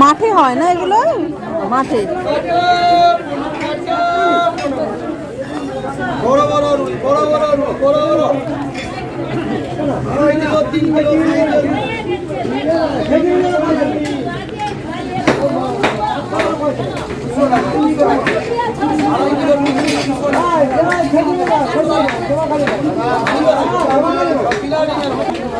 মাঠে হয় না এগুলো? মাঠে। বড় বড় তিন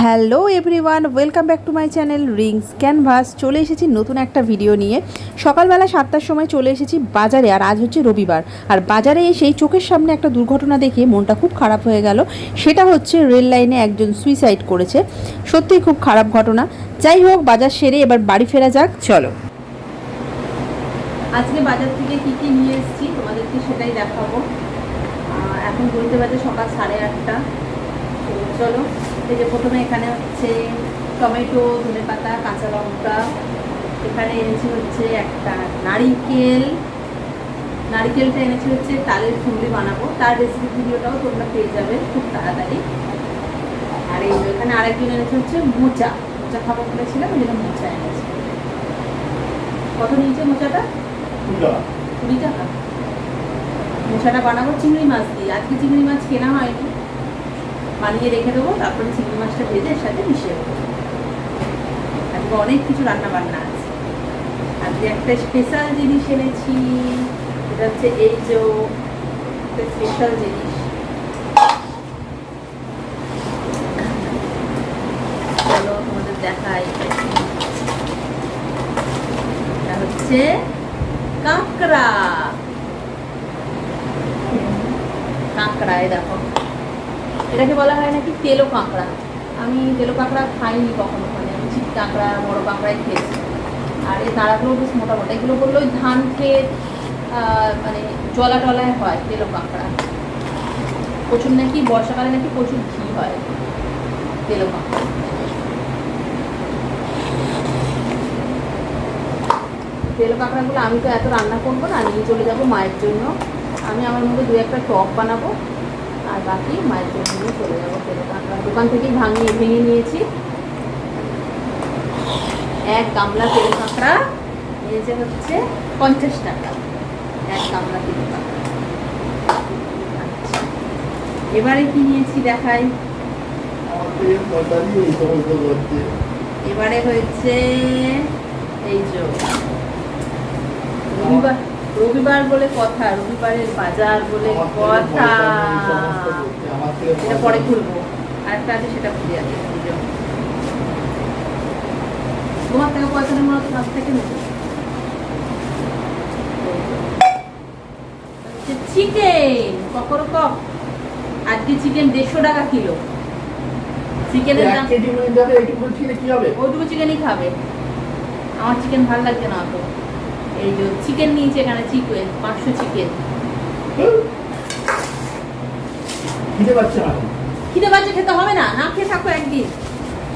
hello everyone welcome back to my channel rings canvas. চলে এসেছি নতুন একটা ভিডিও নিয়ে। সকালবেলা সাতটার সময় চলে এসেছি বাজারে আর আজ হচ্ছে রবিবার। আর বাজারে এসেই চোখের সামনে একটা দুর্ঘটনা দেখে মনটা খুব খারাপ হয়ে গেল। সেটা হচ্ছে রেল লাইনে একজন সুইসাইড করেছে। সত্যিই খুব খারাপ ঘটনা। যাই হোক বাজার সেরে এবার বাড়ি ফেরা যাক চলো। আজকে বাজার থেকে কি কি নিয়ে এসেছি তোমাদেরকে সেটাই দেখাবো। এখন বলতে বাজে সকাল সাড়ে আটটা। চলো এই যে প্রথমে এখানে হচ্ছে টমেটো ধনে পাতা কাঁচা লঙ্কা। এখানে এনেছি হচ্ছে একটা নারিকেল। নারিকেলটা এনেছি হচ্ছে তালের ফুললি বানাবো। তার রেসিপি ভিডিওটাও তোমরা পেয়ে যাবে খুব তাড়াতাড়ি। আর এই এখানে আরেকজন এনেছে হচ্ছে মোচা। মোচা খাব বলেছিলাম ওই জন্য মোচা এনেছি। কত নিয়েছে মোচাটা? কুড়ি টাকা মোচাটা বানাবো চিংড়ি মাছ দিয়ে। আজকে চিংড়ি মাছ কেনা হয়নি। বানিয়ে রেখে দেবো, তারপরে চিংড়ি মাছটা ভেজে এর সাথে মিশিয়ে দেবো। আজকে অনেক কিছু রান্না বান্না আছে। আজকে একটা স্পেশাল জিনিস এনেছি এটা হচ্ছে এই যে একটা স্পেশাল জিনিস। চলো তোমাদের দেখাই। এটা হচ্ছে কাঁকড়া। কাঁকড়া এই দেখো। এটাকে বলা হয় নাকি তেলো কাঁকড়া। আমি তেলো কাঁকড়া খাইনি কখনো মানে চিট কাঁকড়া, বড় কাঁকড়াই খেয়েছি। আর এই তারাগুলো বেশ মোটা মোটা। এগুলো বলল ওই ধান খেত মানে জলা টলায় হয় তেলো কাঁকড়া। প্রচুর নাকি, বর্ষাকালে নাকি প্রচুর ঘি হয় তেলো কাঁকড়া। তেলো কাঁকড়াগুলো আমি তো এত রান্না করব না নিয়ে চলে যাব মায়ের জন্য। আমি আমার মধ্যে দু একটা টক বানাবো। আর বাকি মায়ের জন্য নিয়ে চলে যাব কাঁকড়া দোকান থেকেই ভাঙিয়ে, ভেঙে নিয়েছি। এক গামলা তেলো কাঁকড়া নিয়েছে হচ্ছে পঞ্চাশ টাকা। এক গামলা তেলো কাঁকড়া। আচ্ছা। এবারে কি নিয়েছি দেখাই। এবারে হয়েছে এই যে রবিবার বলে কথা রবিবারের বাজার বলে কথা। এটা পরে খুলবো। আরেকটা আছে সেটা খুলে আছে তোমার থেকে পয়সা নেব না তো কাছ থেকে নেব? চিকেন। কখনো কক আজকে চিকেন দেড়শো টাকা কিলো। চিকেনের দাম ওটুকু চিকেনই খাবে। আমার চিকেন ভালো লাগছে না অত। এই যে চিকেন নিয়েছে এখানে চিকেন পাঁচশো চিকেন খিদে পাচ্ছে খেতে হবে না না খেয়ে থাকো একদিন।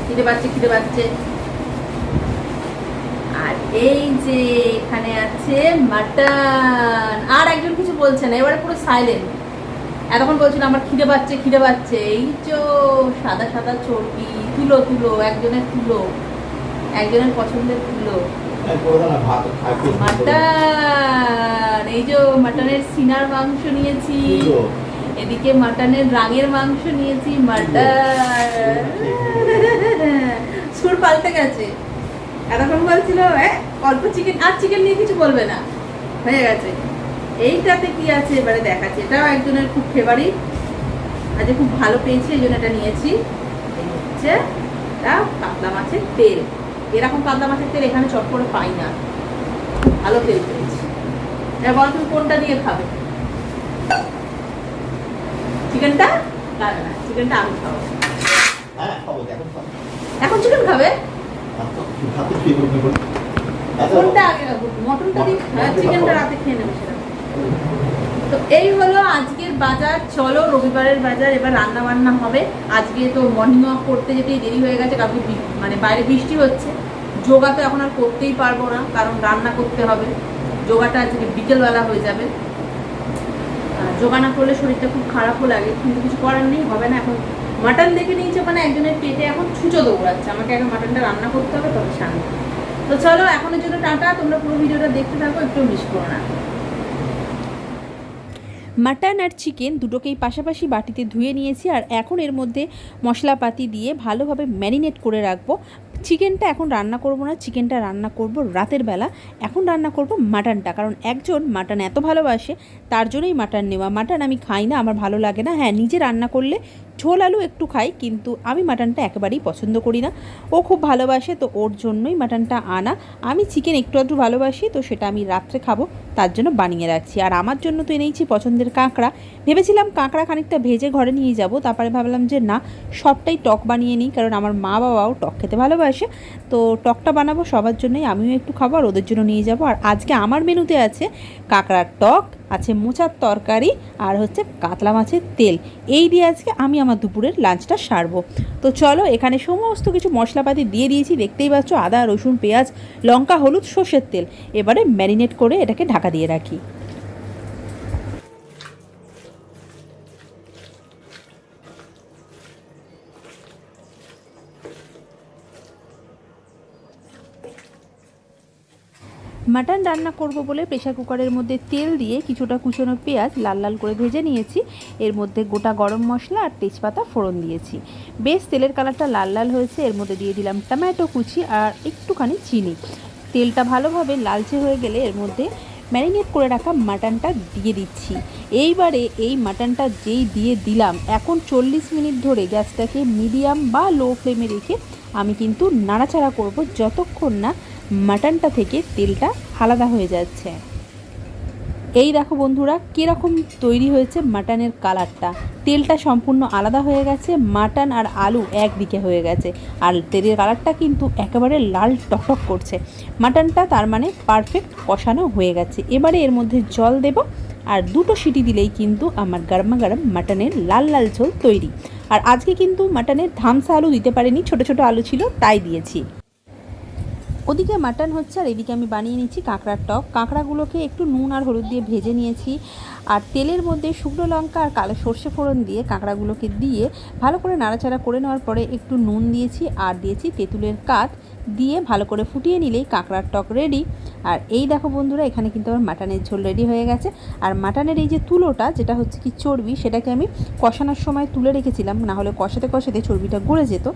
খিদে পাচ্ছে খিদে পাচ্ছে। আর এই যে এখানে আছে মাটন। আর একজন কিছু বলছে না এবারে পুরো সাইলেন্ট এতক্ষণ বলছিল আমার খিদে পাচ্ছে খিদে পাচ্ছে। এই তো সাদা সাদা চর্বি তুলো তুলো একজনের তুলো একজনের পছন্দের তুলো। মাটন এই যে মাটনের সিনার মাংস নিয়েছি। এদিকে মাটনের রাঙের মাংস নিয়েছি মাটন সুর পাল্টে গেছে। এতক্ষণ বলছিল "এ, অল্প চিকেন আর চিকেন নিয়ে কিছু বলবে না। হয়ে গেছে। এইটাতে কি আছে এবারে দেখাচ্ছি। এটাও একজনের খুব ফেভারিট আজকে খুব ভালো পেয়েছি এই জন্য এটা নিয়েছি। হচ্ছে কাতলা মাছের তেল। এরকম কাতলা মাছের তেল এখানে চট করে পাই না। ভালো তেল পেয়েছি। এবার বলো তুমি কোনটা দিয়ে খাবে? চিকেনটা? না না চিকেনটা আমি খাব। হ্যাঁ খাব দেখো খাবে। কোনটা আগে খাব মটনটা দিয়ে হ্যাঁ চিকেনটা রাতে খেয়ে নেবে সেটা। তো এই হলো আজকের বাজার। চলো, রবিবারের বাজার, এবার রান্না বান্না হবে। আজকে তো মর্নিং ওয়াক করতে যেতেই দেরি হয়ে গেছে বি- মানে বাইরে বৃষ্টি হচ্ছে। যোগা তো এখন আর করতেই পারব না, কারণ রান্না করতে হবে। যোগাটা আজকে বিকেলবেলা হয়ে যাবে। যোগা না করলে শরীরটা খুব খারাপও লাগে, কিন্তু কিছু করার নেই, হবে না। এখন মাটন দেখে নিয়েছে মানে একজনের পেটে এখন ছুঁচো দৌড়াচ্ছে। আমাকে আগে মাটনটা রান্না করতে হবে তবে শান্তি তো চলো, এখনের জন্য টাটা। তোমরা পুরো ভিডিওটা দেখতে থাকো, একটু মিস করো না। মাটন আর চিকেন দুটোকেই পাশাপাশি বাটিতে ধুয়ে নিয়েছি আর এখন এর মধ্যে মশলাপাতি দিয়ে ভালোভাবে ম্যারিনেট করে রাখব। চিকেনটা এখন রান্না করব না, চিকেনটা রান্না করব রাতের বেলা। এখন রান্না করব মাটনটা, কারণ একজন মাটন এত ভালোবাসে, তার জন্যই মাটন নেওয়া। মাটন আমি খাই না, আমার ভালো লাগে না। হ্যাঁ নিজে রান্না করলে ঝোল আলু একটু খাই, কিন্তু আমি মাটনটা একেবারেই পছন্দ করি না। ও খুব ভালোবাসে, তো ওর জন্যই মাটনটা আনা। আমি চিকেন একটু একটু ভালোবাসি, তো সেটা আমি রাত্রে খাব, তার জন্য বানিয়ে রাখছি। আর আমার জন্য তো এনেইছি পছন্দের কাঁকড়া। ভেবেছিলাম কাঁকড়া খানিকটা ভেজে ঘরে নিয়ে যাব, তারপরে ভাবলাম যে না, সবটাই টক বানিয়ে নিই, কারণ আমার মা বাবাও টক খেতে ভালোবাসে। তো টকটা বানাবো, সবার জন্যই আমিও একটু খাব, আর ওদের জন্য নিয়ে যাব। আর আজকে আমার মেনুতে আছে কাঁকড়ার টক আছে মোচার তরকারি আর হচ্ছে কাতলা মাছের তেল। এই দিয়ে আজকে আমি আমার দুপুরের লাঞ্চটা সারবো। তো চলো, এখানে সমস্ত কিছু মশলাপাতি দিয়ে দিয়েছি। দেখতেই পাচ্ছ আদা, রসুন, পেঁয়াজ, লঙ্কা, হলুদ, সর্ষের তেল। এবারে ম্যারিনেট করে এটাকে ঢাকা দিয়ে রাখি। মাটন রান্না করব বলে প্রেশার কুকারের মধ্যে তেল দিয়ে কিছুটা কুচনো পেঁয়াজ লাল লাল করে ভেজে নিয়েছি। এর মধ্যে গোটা গরম মশলা আর তেজপাতা ফোড়ন দিয়েছি। বেশ তেলের কালারটা লাল লাল হয়েছে, এর মধ্যে দিয়ে দিলাম টমেটো কুচি আর একটুখানি চিনি। তেলটা ভালোভাবে লালচে হয়ে গেলে এর মধ্যে ম্যারিনেট করে রাখা মাটনটা দিয়ে দিচ্ছি। এইবারে এই মাটনটা যেই দিয়ে দিলাম, এখন চল্লিশ মিনিট ধরে গ্যাসটাকে মিডিয়াম বা লো ফ্লেমে রেখে আমি কিন্তু নাড়াচাড়া করব যতক্ষণ না মাটনটা থেকে তেলটা আলাদা হয়ে যাচ্ছে। এই দেখো বন্ধুরা, কীরকম তৈরি হয়েছে মাটনের কালারটা। তেলটা সম্পূর্ণ আলাদা হয়ে গেছে, মাটন আর আলু একদিকে হয়ে গেছে। আর তেলের কালারটা কিন্তু একেবারে লাল টকটক করছে। মাটনটা তার মানে পারফেক্ট কষানো হয়ে গেছে। এবারে এর মধ্যে জল দেব আর দুটো সিটি দিলেই কিন্তু আমার গরমা গরম মাটনের লাল লাল ঝোল তৈরি। আর আজকে কিন্তু মাটনের ধামসা আলু দিতে পারিনি, ছোট ছোট আলু ছিল, তাই দিয়েছি। ওদিকে মাটন হচ্ছে আর এদিকে আমি বানিয়ে নিচ্ছি কাঁকড়ার টক। কাঁকড়াগুলোকে একটু নুন আর হলুদ দিয়ে ভেজে নিয়েছি। আর তেলের মধ্যে শুকনো লঙ্কা আর কালো সর্ষে ফোড়ন দিয়ে কাঁকড়াগুলোকে দিয়ে ভালো করে নাড়াচাড়া করে নেওয়ার পরে একটু নুন দিয়েছি আর দিয়েছি তেঁতুলের কাঠ দিয়ে ভালো করে ফুটিয়ে নিলেই কাঁকড়ার টক রেডি আর এই দেখো বন্ধুরা, এখানে কিন্তু আমার মাটনের ঝোল রেডি হয়ে গেছে। আর মাটনের এই যে তুলোটা, যেটা হচ্ছে কি চর্বি, সেটাকে আমি কষানোর সময় তুলে রেখেছিলাম, না হলে কষাতে কষাতে চর্বিটা গলে যেত।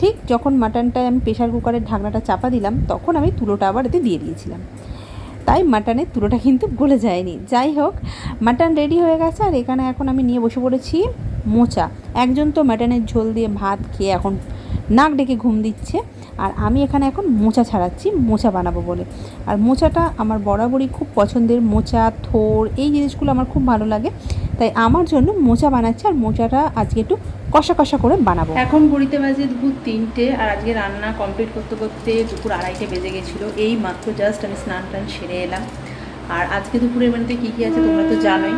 ঠিক যখন মাটনটায় আমি প্রেশার কুকারের ঢাকনাটা চাপা দিলাম, তখন আমি তুলোটা আবার এতে দিয়ে দিয়েছিলাম। তাই মাটনের তুলোটা কিন্তু গলে যায়নি। যাই হোক, মাটন রেডি হয়ে গেছে আর এখানে এখন আমি নিয়ে বসে পড়েছি মোচা। একজন তো মাটনের ঝোল দিয়ে ভাত খেয়ে এখন নাক ডেকে ঘুম দিচ্ছে আর আমি এখানে এখন মোচা ছাড়াচ্ছি, মোচা বানাবো বলে। আর মোচাটা আমার বরাবরই খুব পছন্দের মোচা থোর এই জিনিসগুলো আমার খুব ভালো লাগে। তাই আমার জন্য মোচা বানাচ্ছি আর মোচাটা আজকে একটু কষা কষা করে বানাবো। এখন ঘড়িতে বাজে দুপুর তিনটে আর আজকে রান্না কমপ্লিট করতে করতে দুপুর আড়াইটে বেজে গেছিল। এই মাত্র জাস্ট আমি স্নান টান সেরে এলাম। আর আজকে দুপুরের মেনুতে কী কী আছে তোমরা তো জানোই।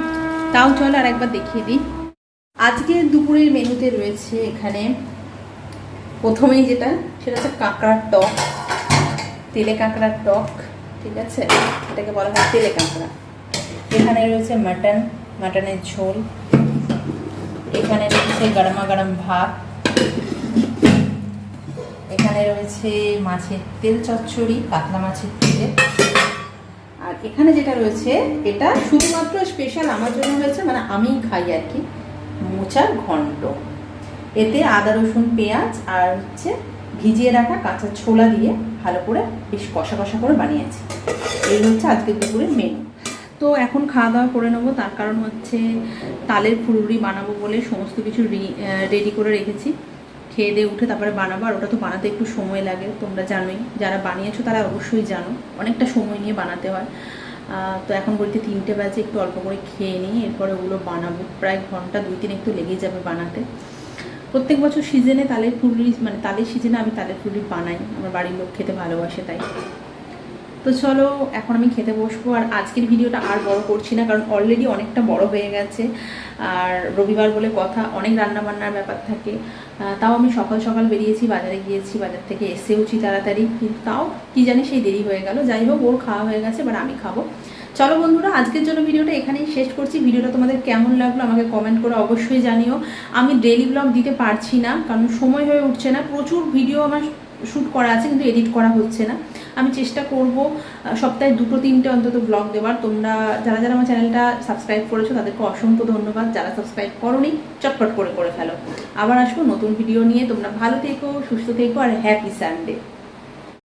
তাও চলো আর একবার দেখিয়ে দিই। আজকে দুপুরের মেনুতে রয়েছে এখানে প্রথমেই যেটা, সেটা হচ্ছে কাঁকড়ার টক। তেলে কাঁকড়ার টক, ঠিক আছে? এটাকে বলা হয় তেলে কাঁকড়া। এখানে রয়েছে মাটন, মাটনের ঝোল। এখানে রয়েছে গরমা গরম ভাত। এখানে রয়েছে মাছের তেল চচ্চড়ি কাতলা মাছের তেলে। আর এখানে যেটা রয়েছে, এটা শুধুমাত্র স্পেশাল আমার জন্য হয়েছে মানে আমিই খাই আর কি, মোচার ঘন্ট। এতে আদা, রসুন, পেঁয়াজ আর হচ্ছে ভিজিয়ে রাখা কাঁচা ছোলা দিয়ে ভালো করে বেশ কষা কষা করে বানিয়েছি। এই হচ্ছে আজকে দুপুরের মেনু তো এখন খাওয়া দাওয়া করে নেব। তার কারণ হচ্ছে তালের ফুলুরি বানাবো বলে সমস্ত কিছু রেডি করে রেখেছি। খেয়ে দিয়ে উঠে তারপরে বানাবো। আর ওটা তো বানাতে একটু সময় লাগে, তোমরা জানোই। যারা বানিয়েছো তারা অবশ্যই জানো। অনেকটা সময় নিয়ে বানাতে হয়। তো এখন বলতে তিনটে বাজে, একটু অল্প করে খেয়ে নিই, এরপরে ওগুলো বানাবো। প্রায় ঘণ্টা দুই তিন একটু লেগেই যাবে বানাতে। প্রত্যেক বছর সিজনে তালের ফুলুরি মানে তালের সিজনে আমি তালের ফুলুরি বানাই। আমার বাড়ির লোক খেতে ভালোবাসে তাই। তো চলো, এখন আমি খেতে বসবো। আর আজকের ভিডিওটা আর বড় করছি না, কারণ অলরেডি অনেকটা বড় হয়ে গেছে। আর রবিবার বলে কথা, অনেক রান্না বান্নার ব্যাপার থাকে। তাও আমি সকাল সকাল বেরিয়েছি, বাজারে গিয়েছি, বাজার থেকে এসেওছি তাড়াতাড়ি। কিন্তু তাও কি জানি সেই দেরি হয়ে গেল। যাই হোক, ওর খাওয়া হয়ে গেছে, এবার আমি খাব। চলো বন্ধুরা, আজকের জন্য ভিডিওটা এখানেই শেষ করছি। ভিডিওটা তোমাদের কেমন লাগল আমাকে কমেন্ট করে অবশ্যই জানিও। আমি ডেলি ব্লগ দিতে পারছি না, কারণ সময় হয়ে উঠছে না। প্রচুর ভিডিও আমার শ্যুট করা আছে, কিন্তু এডিট করা হচ্ছে না। আমি চেষ্টা করব সপ্তাহে দুটো, তিনটে অন্তত ব্লগ দেওয়ার। তোমরা, যারা যারা আমার চ্যানেলটা সাবস্ক্রাইব করেছ, তাদেরকে অসংখ্য ধন্যবাদ। যারা সাবস্ক্রাইব করোনি, চটপট করে করে ফেলো। আবার আসব নতুন ভিডিও নিয়ে। তোমরা ভালো থেকো, সুস্থ থেকো, আর হ্যাপি সানডে